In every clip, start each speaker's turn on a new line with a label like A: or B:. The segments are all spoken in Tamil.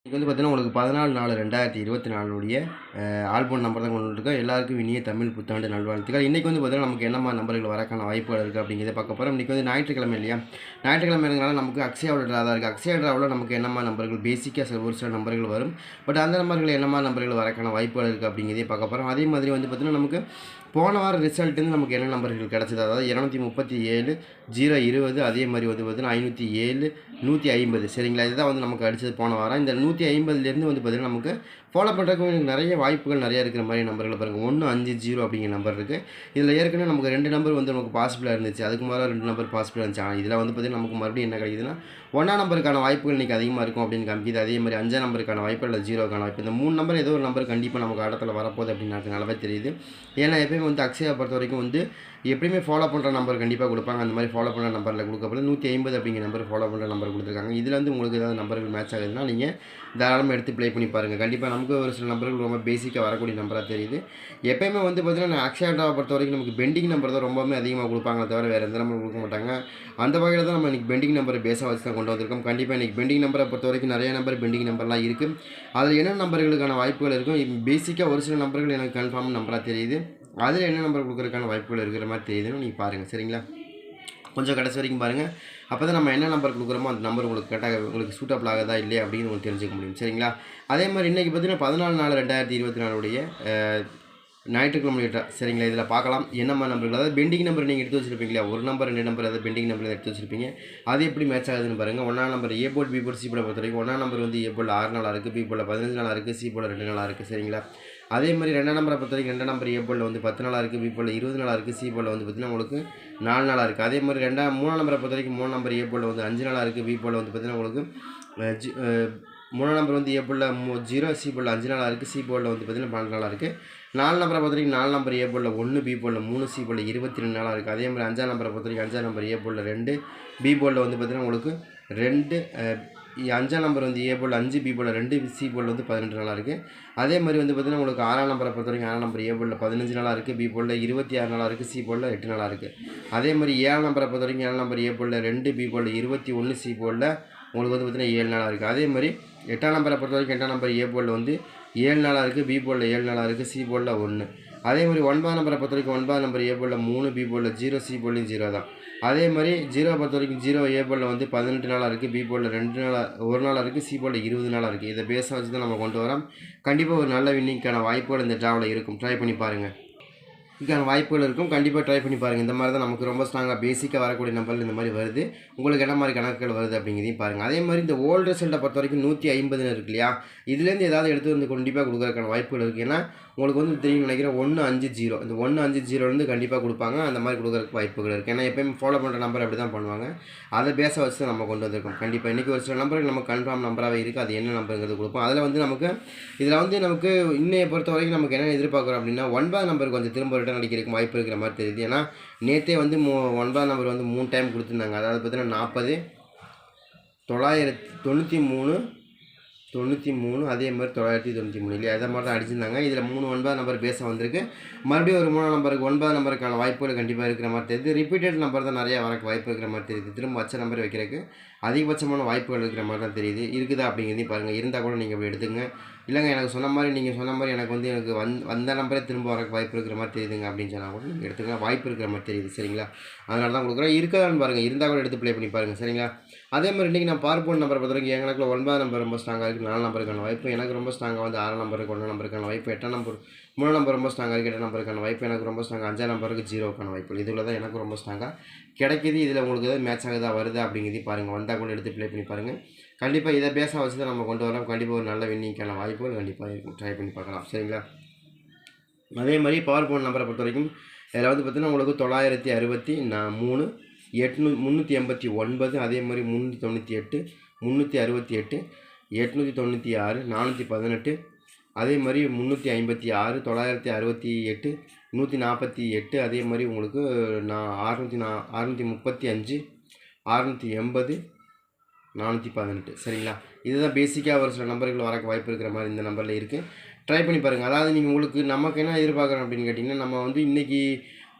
A: இன்றைக்கி வந்து பார்த்தீங்கன்னா உங்களுக்கு பதினாலு நாலு ரெண்டாயிரத்தி இருபத்தி நாலுடைய ஆல்பம் நம்பர் தான் கொண்டு வந்திருக்கோம் எல்லாருக்கும் இனிய தமிழ் புத்தாண்டு நல்வாழ்த்துக்கள். இன்றைக்கி வந்து பார்த்தீங்கன்னா நமக்கு என்னமா நம்பர்கள் வரக்கான வாய்ப்புகள் இருக்குது அப்படிங்கிறத பார்க்க போகிறோம் இன்றைக்கி வந்து ஞாயிற்றுக்கிழமை இல்லையா? ஞாயிற்றுக்கிழமை இருந்தாலும் நமக்கு அக்ஷயாவோட ட்ரா இருக்குது அக்ஷயா ட்ராவில் நமக்கு என்னமா நம்பர்கள் பேசிக்காக சில ஒரு சில நம்பர்கள் வரும். பட் அந்த நம்பர்கள் என்னமா நம்பர்கள் வரக்கான வாய்ப்புகள் இருக்குது அப்படிங்கிறதே பார்க்க போகிறோம் அதே மாதிரி வந்து பார்த்தீங்கன்னா நமக்கு போன வாரம் ரிசல்ட் வந்து நமக்கு என்ன நம்பர்கள் கிடச்சிது? அதாவது இரநூத்தி முப்பத்தி ஏழு ஜீரோ இருபது அதே மாதிரி வந்து பார்த்தீங்கன்னா ஐநூற்றி ஏழு நூற்றி ஐம்பது. சரிங்களா? இதுதான் வந்து நமக்கு அடிச்சது போன வாரம். இந்த நூற்றி ஐம்பதுலேருந்து வந்து பார்த்தீங்கன்னா நமக்கு ஃபாலோ பண்ணுறதுக்கு எனக்கு நிறைய வாய்ப்புகள் நிறைய இருக்கிற மாதிரி நம்பர்களை பாருங்கள் ஒன்று அஞ்சு ஜீரோ அப்படிங்கிற நம்பர் இருக்குது இதில் ஏற்கனவே நமக்கு ரெண்டு நம்பர் வந்து நமக்கு பாசிபிளாக இருந்துச்சு. அதுக்கு மேலே ரெண்டு நம்பர் பாசிபிளாக இருந்துச்சு. ஆனால் இதில் வந்து பார்த்தீங்கன்னா நமக்கு மறுபடியும் என்ன கிடைக்குதுன்னா ஒன்றாம் நம்பருக்கான வாய்ப்புகள் இன்றைக்கி அதிகமாக இருக்கும் அப்படின்னு காமிக்குது. அதே மாதிரி அஞ்சாம் நம்பருக்கான வாய்ப்பு இல்லை ஜீரோக்கான வாய்ப்பு. இந்த மூணு நம்பர் ஏதோ ஒரு நம்பர் கண்டிப்பாக நமக்கு இடத்துல வரப்போகுது அப்படின்னு எனக்கு நல்லாவே தெரியுது. ஏன்னா எப்பயுமே வந்து அக்ஷயா பொறுத்த வரைக்கும் வந்து எப்பயுமே ஃபாலோ பண்ணுற நம்பர் கண்டிப்பாக கொடுப்பாங்க. அந்த மாதிரி ஃபாலோ பண்ணுற நம்பரில் கொடுக்கப்படுது. நூற்றி ஐம்பது அப்படிங்கிற நம்பர் ஃபாலோ பண்ணுற நம்பர் கொடுத்துருக்காங்க. இதில் வந்து உங்களுக்கு ஏதாவது நம்பர்கள் மேட்ச் ஆகுதுன்னா நீங்கள் தாராளமாக எடுத்து ப்ளே பண்ணி பாருங்கள் கண்டிப்பாக நமக்கு ஒரு சில நம்பர்கள் ரொம்ப பேசிக்காக வரக்கூடிய நம்பராக தெரியுது. எப்போயுமே வந்து பார்த்தீங்கன்னா அக்ஷயாட்டாவை பொறுத்த வரைக்கும் நமக்கு பெண்டிங் நம்பர் தான் ரொம்பவுமே அதிகமாக கொடுப்பாங்களே தவிர வேறு எந்த நம்பர் கொடுக்க மாட்டாங்க. அந்த வகையில் தான் நம்ம இன்றைக்கி பெண்டிங் நம்பரை பேஸாக வச்சு தான் கொண்டு வந்திருக்கோம். கண்டிப்பாக இன்றைக்கி பெண்டிங் நம்பரை பொறுத்த வரைக்கும் நிறைய நம்பர் பெண்டிங் நம்பர்லாம் இருக்குது அதில் என்ன நம்பர்களுக்கான வாய்ப்புகள் இருக்கும்? பேசிக்காக ஒரு சில நம்பர்கள் எனக்கு கன்ஃபார்ம் நம்பராக தெரியுது. அதில் என்ன நம்பர் கொடுக்குறதுக்கான வாய்ப்புகள் இருக்கிற மாதிரி தெரியுதுன்னு நீங்கள் பாருங்கள் சரிங்களா? கொஞ்சம் கடைசி வரைக்கும் பாருங்கள் அப்போ தான் நம்ம என்ன நம்பர் கொடுக்குறோமோ அந்த நம்பர் உங்களுக்கு கரெக்டாக உங்களுக்கு சூட்டபிள் ஆகுதா இல்லையா அப்படின்னு உங்களுக்கு தெரிஞ்சுக்க முடியும். சரிங்களா? அதே மாதிரி இன்றைக்கி பார்த்தீங்கன்னா பதினாலு நாலு ரெண்டாயிரத்தி இருபத்தி நாலுடைய ஞாயிற்றுக்கிழமை டா- சரிங்களா? இதில் பார்க்கலாம். என்னம்மா நம்பர்கள் அதாவது பெண்டிங் நம்பர் நீங்கள் எடுத்து வச்சிருப்பீங்களா ஒரு நம்பர் ரெண்டு நம்பர் அதாவது பெண்டிங் நம்பர் எடுத்து வச்சிருப்பீங்க. அது எப்படி மேட்ச் ஆகுதுன்னு பாருங்கள் ஒன்றாம் number A board B board C போர்டை பொறுத்த வரைக்கும் ஒன்றாம் நம்பர் வந்து ஏ போல் ஆறு நாளாக இருக்குது பி போர்டில் பதினஞ்சு நாளாக இருக்குது சி போர்டில் ரெண்டு நாளாக இருக்குது சரிங்களா? அதே மாதிரி ரெண்டாம் நம்பரை பொறுத்த வரைக்கும் ரெண்டாம் நம்பர் ஏ போலில் வந்து பத்து நாளாக இருக்குது பி போலில் இருபது நாளாக இருக்குது சி போலில் வந்து பார்த்தீங்கன்னா உங்களுக்கு நாலு நாளாக இருக்குது அதே மாதிரி ரெண்டாம் மூணாம் நம்பரை பொறுத்த வரைக்கும் மூணு நம்பர் ஏ போலில் வந்து அஞ்சு நாளாக இருக்குது பி போலில் வந்து பார்த்தீங்கன்னா உங்களுக்கு ஜி- மூணாம் நம்பர் வந்து ஏ போலில் மூ ஜீரோ சி போலில் அஞ்சு நாளாக இருக்குது சி போலில் வந்து பார்த்தீங்கன்னா பன்னெண்டு நாளாக இருக்குது நாலு நம்பரை பொறுத்த வரைக்கும் நாலு நம்பர் ஏ போலில் ஒன்று பி போலில் மூணு சி போலில் இருபத்தி ரெண்டு நாளாக இருக்குது அதே மாதிரி அஞ்சாம் நம்பரை பொறுத்த வரைக்கும் அஞ்சாம் நம்பர் ஏ போலில் ரெண்டு பி போலில் வந்து பார்த்தீங்கன்னா உங்களுக்கு ரெண்டு அஞ்சாம் நம்பர் வந்து ஏ போல் அஞ்சு பி போல் ரெண்டு சி போல் வந்து பதினெட்டு நாளாக இருக்குது அதே மாதிரி வந்து பார்த்தீங்கன்னா உங்களுக்கு ஆறாம் நம்பரை பொறுத்த வரைக்கும் ஆறாம் நம்பர் ஏ போர்டில் பதினஞ்சு நாளாக இருக்குது பி போலில் இருபத்தி ஆறு நாளாக இருக்குது சி போலில் எட்டு நாளாக இருக்குது அதே மாதிரி ஏழாம் நம்பரை பொறுத்த வரைக்கும் ஏழாம் நம்பர் ஏ போலில் ரெண்டு பி போலில் இருபத்தி ஒன்று சி போர்டில் உங்களுக்கு வந்து பார்த்தீங்கன்னா ஏழு நாளாக இருக்குது அதே மாதிரி எட்டாம் நம்பரை பொறுத்த வரைக்கும் எட்டாம் நம்பர் ஏ போலில் வந்து ஏழு நாளாக இருக்குது பி போலில் ஏழு நாளாக இருக்குது சி போலில் ஒன்று. அதே மாதிரி ஒன்பதாம் நம்பரை பொறுத்த வரைக்கும் ஒன்பதாம் நம்பர் ஏ போர்டில் மூணு பி போர்டில் ஜீரோ சி போலையும் ஜீரோ தான். அதே மாதிரி ஜீரோ பொறுத்த வரைக்கும் ஜீரோ ஏ போர்டில் வந்து பதினெட்டு நாளாக இருக்குது பி போர்டில் ரெண்டு நாளாக ஒரு நாளாக இருக்குது சி போர்டில் இருபது நாளாக இருக்குது இதை பேச வச்சு தான் நம்ம கொண்டு வரோம். கண்டிப்பாக ஒரு நல்ல வின்னிங்க்கான வாய்ப்புகள் இந்த ட்ராவலில் இருக்கும். ட்ரை பண்ணி பாருங்கள் இதுக்கான வாய்ப்புகள் இருக்கும். கண்டிப்பாக ட்ரை பண்ணி பாருங்கள் இந்த மாதிரி தான் நமக்கு ரொம்ப ஸ்ட்ராங்காக பேசிக்காக வரக்கூடிய நம்பர் இந்த மாதிரி வருது. உங்களுக்கு என்ன மாதிரி கணக்குகள் வருது அப்படிங்கிறதையும் பாருங்கள் அதே மாதிரி இந்த ஓல்டு ரிசல்ட்டை பொறுத்த வரைக்கும் நூற்றி ஐம்பதுன்னு இருக்கு இல்லையா? இதுலேருந்து ஏதாவது எடுத்து வந்து கண்டிப்பாக கொடுக்குறதுக்கான வாய்ப்புகள் இருக்குது ஏன்னா உங்களுக்கு வந்து தெரியும் நினைக்கிறேன் ஒன்று அஞ்சு ஜீரோ. இந்த ஒன்று அஞ்சு ஜீரோலேருந்து கண்டிப்பாக கொடுப்பாங்க. அந்த மாதிரி கொடுக்குறதுக்கு வாய்ப்புகள் இருக்குது ஏன்னா எப்பயும் ஃபாலோ பண்ணுற நம்பர் அப்படி தான் பண்ணுவாங்க. அதை பேச வச்சு தான் நம்ம கொண்டு வந்திருக்கோம். கண்டிப்பாக இன்றைக்கி ஒரு சில நம்பருக்கு நம்ம கன்ஃபார்ம் நம்பராகவே இருக்குது அது என்ன நம்பருங்கிறது கொடுப்போம். அதில் வந்து நமக்கு இதில் வந்து நமக்கு இன்னைய பொறுத்த வரைக்கும் நமக்கு என்ன எதிர்பார்க்குறோம் அப்படின்னா ஒன்பது நம்பருக்கு கொஞ்சம் திரும்ப ரிட்டர்ன் அடிக்கிறதுக்கு வாய்ப்பு இருக்கிற மாதிரி தெரியுது. ஏன்னா நேற்றே வந்து மூ ஒன்பதாம் நம்பர் வந்து மூணு டைம் கொடுத்துருந்தாங்க. அதாவது பார்த்தீங்கன்னா நாற்பது தொள்ளாயிரத்தி தொண்ணூற்றி மூணு தொண்ணூற்றி மூணு அதே மாதிரி தொள்ளாயிரத்தி தொண்ணூற்றி மூணு. இல்லையா? மாதிரி தான் அடிச்சிருந்தாங்க. இதில் மூணு ஒன்பது நம்பர் பேச வந்திருக்கு. மறுபடியும் ஒரு மூணாம் நம்பருக்கு ஒன்பது நம்பருக்கான வாய்ப்புகள் கண்டிப்பாக இருக்கிற மாதிரி தெரியுது. ரிப்பீட்டட் நம்பர் தான் நிறையா வரக்கு வாய்ப்பு இருக்கிற மாதிரி தெரியுது. திரும்ப வச்ச நம்பர் வைக்கிறதுக்கு அதிகபட்சமான வாய்ப்புகள் இருக்கிற மாதிரி தான் தெரியுது. இருக்குதா அப்படிங்கிறதையும் பாருங்கள் இருந்தால் கூட நீங்கள் அப்படி எடுத்துங்க இல்லைங்க எனக்கு சொன்ன மாதிரி நீங்கள் சொன்ன மாதிரி எனக்கு வந்து எனக்கு வந் வந்த நம்பரே திரும்ப வரக்கு வாய்ப்பு இருக்கிற மாதிரி தெரியுதுங்க அப்படின்னு சொன்னால் கூட நீங்கள் எடுத்துக்க வாய்ப்பு இருக்கிற மாதிரி தெரியுது. சரிங்களா? அதனால தான் கொடுக்குறேன் இருக்கதான்னு பாருங்கள் இருந்தால் கூட எடுத்து ப்ளே பண்ணி பாருங்கள் சரிங்களா? அதே மாதிரி இன்றைக்கி நான் பார்ப்போன் நம்பர் பொறுத்த வரைக்கும் எங்களுக்கு ஒன்பது நம்பர் ரொம்ப ஸ்ட்ராங்காக இருக்குது நாலு நம்பருக்கான வாய்ப்பு. எனக்கு ரொம்ப ஸ்ட்ராங்காக வந்து ஆறு நம்பருக்கு ஒன்று நம்பருக்கான வாய்ப்பு. எட்டாம் நம்பர் மூணு நம்பர் ரொம்ப ஸ்ட்ராங்காக இருக்குது எட்டு நம்பருக்கான வாய்ப்பு. எனக்கு ரொம்ப ஸ்ட்ராங்காக அஞ்சாம் நம்பருக்கு ஜீரோக்கான வாய்ப்பு. இதில் தான் எனக்கு ரொம்ப ஸ்ட்ராங்காக கிடைக்கிது. இதில் உங்களுக்கு எதாவது மேட்ச் ஆகுதா வருதா அப்படிங்கிறதையும் பாருங்கள் வந்தால் கூட எடுத்து ப்ளே பண்ணி பாருங்கள் கண்டிப்பாக இதை பேச வச்சு தான் நம்ம கொண்டு வரோம் கண்டிப்பாக ஒரு நல்ல வின்னிங்க்கான வாய்ப்புகள் கண்டிப்பாக இருக்கும். ட்ரை பண்ணி பார்க்கலாம். சரிங்களா? அதே மாதிரி பவர் போன் நம்பரை பொறுத்த வரைக்கும் இதில் வந்து பார்த்தீங்கன்னா உங்களுக்கு தொள்ளாயிரத்தி அறுபத்தி நான் மூணு எட்நூ முந்நூற்றி எண்பத்தி ஒன்பது அதே மாதிரி முந்நூற்றி தொண்ணூற்றி எட்டு முந்நூற்றி அறுபத்தி எட்டு எட்நூற்றி தொண்ணூற்றி ஆறு நானூற்றி பதினெட்டு அதே மாதிரி முந்நூற்றி ஐம்பத்தி ஆறு தொள்ளாயிரத்தி அறுபத்தி எட்டு நூற்றி நாற்பத்தி எட்டு அதே மாதிரி உங்களுக்கு நான் அறுநூற்றி நா அறுநூற்றி முப்பத்தி அஞ்சு அறுநூற்றி எண்பது நானூற்றி பதினெட்டு. சரிங்களா? இதுதான் பேசிக்காக ஒரு சில நம்பர்கள் வரக்கு வாய்ப்பு இருக்கிற மாதிரி இந்த நம்பரில் இருக்குது ட்ரை பண்ணி பாருங்கள் அதாவது நீங்கள் உங்களுக்கு நமக்கு என்ன எதிர்பார்க்குறோம் அப்படின்னு கேட்டிங்கன்னா நம்ம வந்து இன்றைக்கி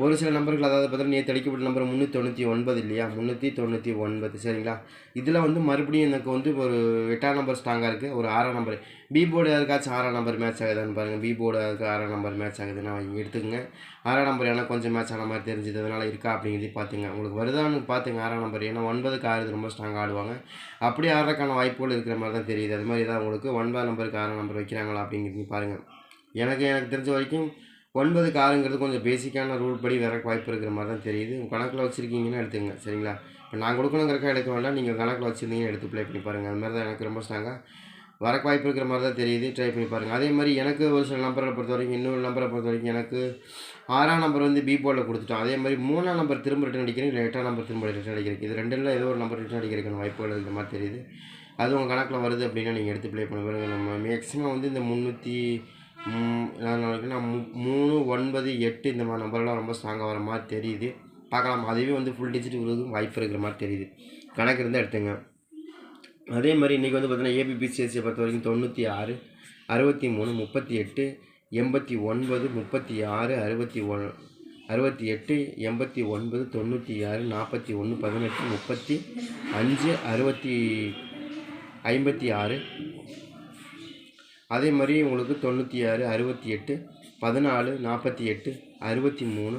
A: ஒரு சில நம்பர்கள் அதாவது பார்த்தீங்கன்னா நேற்று அடிக்கப்பட்ட நம்பர் முந்நூற்றி தொண்ணூற்றி ஒன்பது இல்லையா? முந்நூற்றி தொண்ணூற்றி ஒன்பது சரிங்களா? இதில் வந்து மறுபடியும் எனக்கு வந்து ஒரு எட்டாம் நம்பர் ஸ்ட்ராங்காக இருக்குது ஒரு ஆறாம் நம்பர். பி போர்டு யாருக்காச்சும் ஆறாம் நம்பர் மேட்ச் ஆகுதான்னு பாருங்கள் பி போர்டு யாருக்கு ஆறாம் நம்பர் மேட்ச் ஆகுதுன்னா இங்கே எடுத்துக்கங்க. ஆறாம் நம்பர் ஏன்னா கொஞ்சம் மேட்ச் ஆன மாதிரி தெரிஞ்சது. அதனால் இருக்கா அப்படிங்கிறதையும் பார்த்துங்க. உங்களுக்கு வருதான்னு பார்த்துங்க ஆறாம் நம்பர். ஏன்னா ஒன்பதுக்கு ஆறு ரொம்ப ஸ்ட்ராங்காக ஆடுவாங்க. அப்படியே ஆடுறதுக்கான வாய்ப்புகள் இருக்கிற மாதிரி தான் தெரியுது. அது மாதிரி தான் உங்களுக்கு ஒன்பது நம்பருக்கு ஆறாம் நம்பர் வைக்கிறாங்களா அப்படிங்கிறது பாருங்கள் எனக்கு எனக்கு தெரிஞ்ச வரைக்கும் ஒன்பதுக்கு ஆறுங்கிறது கொஞ்சம் பேசிக்கான ரூல் படி வர வாய்ப்பு இருக்கிற மாதிரி தான் தெரியுது. உங்கள் கணக்கில் வச்சுருக்கீங்கன்னா எடுத்துங்க சரிங்களா? இப்போ நான் கொடுக்கணுங்கிறக்கா எடுக்க வேண்டாம். நீங்கள் கணக்கில் வச்சுருந்தீங்கன்னா எடுத்து ப்ளே பண்ணி பாருங்கள் அது மாதிரி தான் எனக்கு ரொம்ப ஸ்ட்ராங்காக வரக்கு வாய்ப்பு இருக்கிற மாதிரி தான் தெரியுது. ட்ரை பண்ணி பாருங்கள் அதே மாதிரி எனக்கு ஒரு சில நம்பரை பொறுத்த வரைக்கும் இன்னொரு நம்பரை பொறுத்த வரைக்கும் எனக்கு ஆறாம் நம்பர் வந்து பி போர்டில் கொடுத்துட்டோம். அதே மாதிரி மூணாம் நம்பர் திரும்ப ரிட்டன் அடிக்கிறேன். இல்லை எட்டாம் நம்பர் திரும்ப ரிட்டன் அடிக்கிறேன் இது ரெண்டில் ஏதோ ஒரு நம்பர் ரிட்டன் அடிக்கிறதுக்கான வாய்ப்புகள் இருக்கிற மாதிரி தெரியுது. அது உங்கள் கணக்கில் வருது அப்படின்னா நீங்கள் எடுத்து ப்ளே பண்ணி பாருங்கள் நம்ம மேக்ஸிமம் வந்து இந்த முந்நூற்றி நான் நான் மூ- மூணு ஒன்பது எட்டு இந்த மாதிரி நம்பர்லாம் ரொம்ப ஸ்ட்ராங்காக வர மாதிரி தெரியுது. பார்க்கலாம். அதுவே வந்து ஃபுல் டிஜிட் விழுதும் வாய்ப்பு இருக்கிற மாதிரி தெரியுது. கணக்கு இருந்தால் எடுத்துங்க. அதே மாதிரி இன்றைக்கி வந்து பார்த்திங்கன்னா ஏபிபிசிஎஸ்சியை பொறுத்த வரைக்கும் தொண்ணூற்றி ஆறு அறுபத்தி மூணு முப்பத்தி எட்டு எண்பத்தி ஒன்பது முப்பத்தி ஆறு அறுபத்தி ஒன் அறுபத்தி எட்டு எண்பத்தி ஒன்பது தொண்ணூற்றி ஆறு நாற்பத்தி ஒன்று பதினெட்டு முப்பத்தி அஞ்சு அறுபத்தி ஐம்பத்தி ஆறு அதே மாதிரி உங்களுக்கு தொண்ணூற்றி ஆறு அறுபத்தி எட்டு பதினாலு நாற்பத்தி எட்டு அறுபத்தி மூணு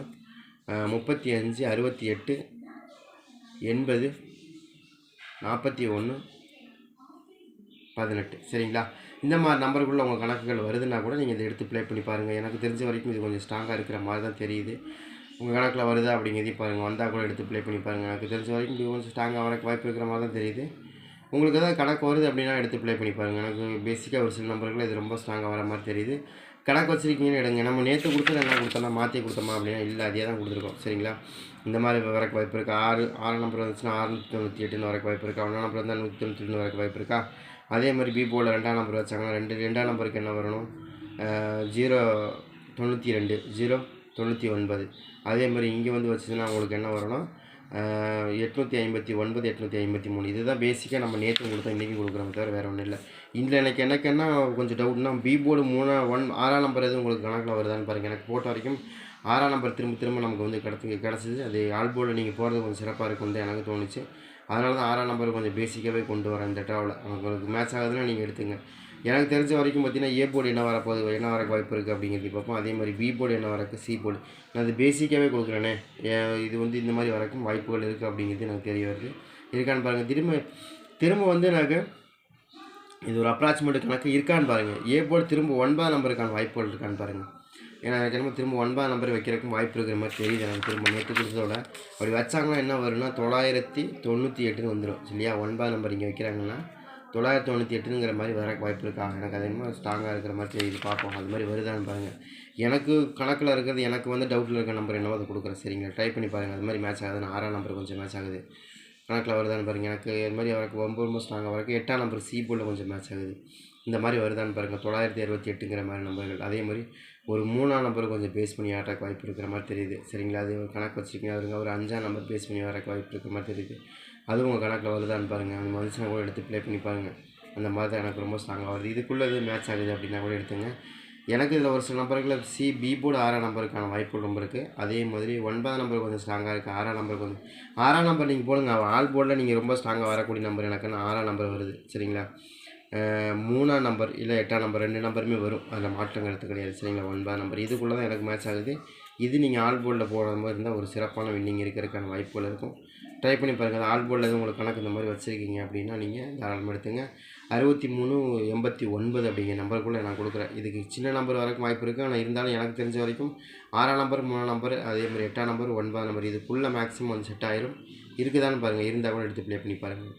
A: முப்பத்தி அஞ்சு அறுபத்தி எட்டு எண்பது நாற்பத்தி ஒன்று பதினெட்டு. சரிங்களா? இந்த மாதிரி நம்பருக்குள்ளே உங்கள் கணக்குகள் வருதுன்னா கூட நீங்கள் இதை எடுத்து ப்ளே பண்ணி பாருங்கள் எனக்கு தெரிஞ்ச வரைக்கும் இது கொஞ்சம் ஸ்ட்ராங்காக இருக்கிற மாதிரி தான் தெரியுது. உங்கள் கணக்கில் வருதா அப்படிங்கிறதையும் பாருங்கள் வந்தால் கூட எடுத்து ப்ளே பண்ணி பாருங்கள் எனக்கு தெரிஞ்ச வரைக்கும் இது கொஞ்சம் ஸ்ட்ராங்காக வரக்கு வாய்ப்பு இருக்கிற மாதிரி தான் தெரியுது. உங்களுக்கு ஏதாவது கணக்கு வருது அப்படின்னா எடுத்து ப்ளே பண்ணி பாருங்கள் எனக்கு பேசிக்காக ஒரு சில நம்பர்கள் இது ரொம்ப ஸ்ட்ராங்காக வர மாதிரி தெரியுது. கணக்கு வச்சுருக்கீங்கன்னு எடுங்க. நம்ம நேற்று கொடுத்தது என்ன கொடுத்தோம்னா மாற்றி கொடுத்தோமா அப்படின்னா இல்லை அதே தான் கொடுத்துருக்கோம். சரிங்களா? இந்த மாதிரி வரக்கு வாய்ப்பு இருக்குது ஆறு ஆறு நம்பர் வந்துச்சுன்னா ஆறுநூற்றி தொண்ணூற்றி எட்டுன்னு வரக்கு வாய்ப்பு இருக்கா? ஒன்றாம் நம்பர் இருந்தால் நூற்றி தொண்ணூற்றி எட்டுன்னு வரக்கு வாய்ப்பு இருக்கா? அதே மாதிரி பி போர்டில் ரெண்டாம் நம்பர் வச்சாங்கன்னா ரெண்டு ரெண்டாம் நம்பருக்கு என்ன வரணும்? ஜீரோ தொண்ணூற்றி ரெண்டு ஜீரோ தொண்ணூற்றி ஒன்பது. அதே மாதிரி இங்கே வந்து வச்சதுன்னா உங்களுக்கு என்ன வரணும்? எட்நூற்றி ஐம்பத்தி ஒன்பது எட்நூற்றி ஐம்பத்தி மூணு. இதுதான் பேசிக்காக நம்ம நேற்று கொடுத்தோம் இன்றைக்கி கொடுக்குறோம் தவிர வேறு ஒன்றும் இல்லை. இதில் எனக்கு எனக்கு கொஞ்சம் டவுட்னா பி போர்டு மூணா ஒன் ஆறாம் நம்பர் எதுவும் உங்களுக்கு கணக்கில் வருதான்னு பாருங்கள் எனக்கு போட்ட வரைக்கும் ஆறாம் நம்பர் திரும்ப திரும்ப நமக்கு வந்து கிடச்சி கிடச்சிது. அது ஆல் போர்டில் நீங்கள் போகிறது கொஞ்சம் சிறப்பாக இருக்கும்னு தான் எனக்கு தோணுச்சு. அதனால தான் ஆறாம் நம்பர் கொஞ்சம் பேசிக்காகவே கொண்டு வரேன் இந்த ட்ராவலில் உங்களுக்கு மேட்ச் ஆகுதுன்னா நீங்கள் எடுத்துங்க எனக்கு தெரிஞ்ச வரைக்கும் பார்த்தீங்கன்னா ஏ போர்டு என்ன வரப்போகுது என்ன வரக்கு வாய்ப்பு இருக்குது அப்படிங்கிறது பார்ப்போம். அதே மாதிரி பி போர்டு என்ன வரக்கு சி போர்டு. நான் அது பேசிக்காகவே கொடுக்குறேனே. இது வந்து இந்த மாதிரி வரக்கும் வாய்ப்புகள் இருக்குது அப்படிங்கிறது எனக்கு தெரிய வருது. இருக்கான்னு பாருங்கள் திரும்ப திரும்ப வந்து எனக்கு இது ஒரு அப்ராக்சிமேட் கணக்கு இருக்கான்னு பாருங்கள் ஏ போர்டு திரும்ப ஒன்பதாம் நம்பருக்கான வாய்ப்புகள் இருக்கான்னு பாருங்கள் ஏன்னா எனக்கு என்னமோ திரும்ப ஒன்பதாம் நம்பர் வைக்கிறதுக்கும் வாய்ப்பு இருக்கிற மாதிரி தெரியுது. எனக்கு திரும்ப நேற்று கொடுத்ததோட. அப்படி வச்சாங்கன்னா என்ன வரும்னா தொள்ளாயிரத்தி தொண்ணூற்றி எட்டுன்னு வந்துடும் இல்லையா ஒன்பதாம் நம்பர் இங்கே வைக்கிறாங்கன்னா தொள்ளாயிரத்தி தொண்ணூற்றி எட்டுங்கிற மாதிரி வர வாய்ப்பு இருக்கா எனக்கு அது என்னமோ ஸ்ட்ராங்காக இருக்கிற மாதிரி தெரியுது. பார்ப்போம். அது மாதிரி வருதான்னு பாருங்கள் எனக்கு கணக்கில் இருக்கிறது எனக்கு வந்து டவுட்டில் இருக்கிற நம்பர் என்னவோ அதை கொடுக்குறேன். சரிங்களா ட்ரை பண்ணி பாருங்கள் அது மாதிரி மேட்ச் ஆகுது நான் ஆறாம் நம்பர் கொஞ்சம் மேட்ச் ஆகுது. கணக்கில் வருதான்னு பாருங்கள் எனக்கு இது மாதிரி அவருக்கு ரொம்ப ரொம்ப ஸ்ட்ராங்காக வரக்கு எட்டாம் நம்பர் சி போர்டில் கொஞ்சம் மேட்ச் ஆகுது. இந்த மாதிரி வருதான்னு பாருங்கள் தொள்ளாயிரத்தி அறுபத்தி எட்டுங்கிற மாதிரி நம்பர்கள் அதே மாதிரி ஒரு மூணாம் நம்பர் கொஞ்சம் பேஸ் பண்ணி ஆட்டாக்கு வாய்ப்பு இருக்கிற மாதிரி தெரியுது. சரிங்களா? அது கணக்கு வச்சுருக்கீங்க. அவருங்க ஒரு அஞ்சாம் நம்பர் பேஸ் பண்ணி வரக்கு வாய்ப்பு இருக்கிற மாதிரி தெரியுது. அதுவும் உங்கள் கணக்கில் வருதான்னு பாருங்கள் அந்த வந்துச்சுன்னா கூட எடுத்து ப்ளே பண்ணி பாருங்கள் அந்த மாதிரி தான் எனக்கு ரொம்ப ஸ்ட்ராங்காக வருது. இதுக்குள்ளே எதுவும் மேட்ச் ஆகுது அப்படின்னா கூட எடுத்துங்க. எனக்கு இதில் ஒரு சில நம்பர்களில் சி பி போர்டு ஆறாம் நம்பருக்கான வாய்ப்பு ரொம்ப இருக்குது அதே மாதிரி ஒன்பதாம் நம்பருக்கு கொஞ்சம் ஸ்ட்ராங்காக இருக்குது ஆறாம் நம்பருக்கு வந்து ஆறாம் நம்பர் நீங்கள் போடுங்க. ஆல் போர்டில் நீங்கள் ரொம்ப ஸ்ட்ராங்காக வரக்கூடிய நம்பர் எனக்குன்னு ஆறாம் நம்பர் வருது. சரிங்களா? மூணாம் நம்பர் இல்லை எட்டாம் நம்பர் ரெண்டு நம்பருமே வரும். அதில் மாற்றம் எடுத்து கிடையாது. சரிங்களா? ஒன்பதாம் நம்பர் இதுக்குள்ளே தான் எனக்கு மேட்ச் ஆகுது. இது நீங்கள் ஆல் போர்டில் போடுற மாதிரி இருந்தால் ஒரு சிறப்பான வின்னிங் இருக்கிறதுக்கான வாய்ப்புகள் இருக்கும். ட்ரை பண்ணி பாருங்கள் ஆல் போர்டில் எதுவும் உங்களுக்கு கணக்கு இந்த மாதிரி வச்சுருக்கீங்க அப்படின்னா நீங்கள் தாராளமாக எடுத்துங்க. அறுபத்தி மூணு எண்பத்தி ஒன்பது அப்படிங்கிற நம்பருக்குள்ளே நான் கொடுக்குறேன். இதுக்கு சின்ன நம்பர் வரக்கு வாய்ப்பு இருக்குது ஆனால் இருந்தாலும் எனக்கு தெரிஞ்ச வரைக்கும் ஆறாம் நம்பர் மூணாம் நம்பர் அதே மாதிரி எட்டாம் நம்பர் ஒன்பதாம் நம்பர் இதுக்குள்ளே மேக்ஸிமம் வந்து செட் ஆயிரும். இருக்குதான்னு பாருங்கள் இருந்தால் கூட எடுத்து ப்ளே பண்ணி பாருங்கள்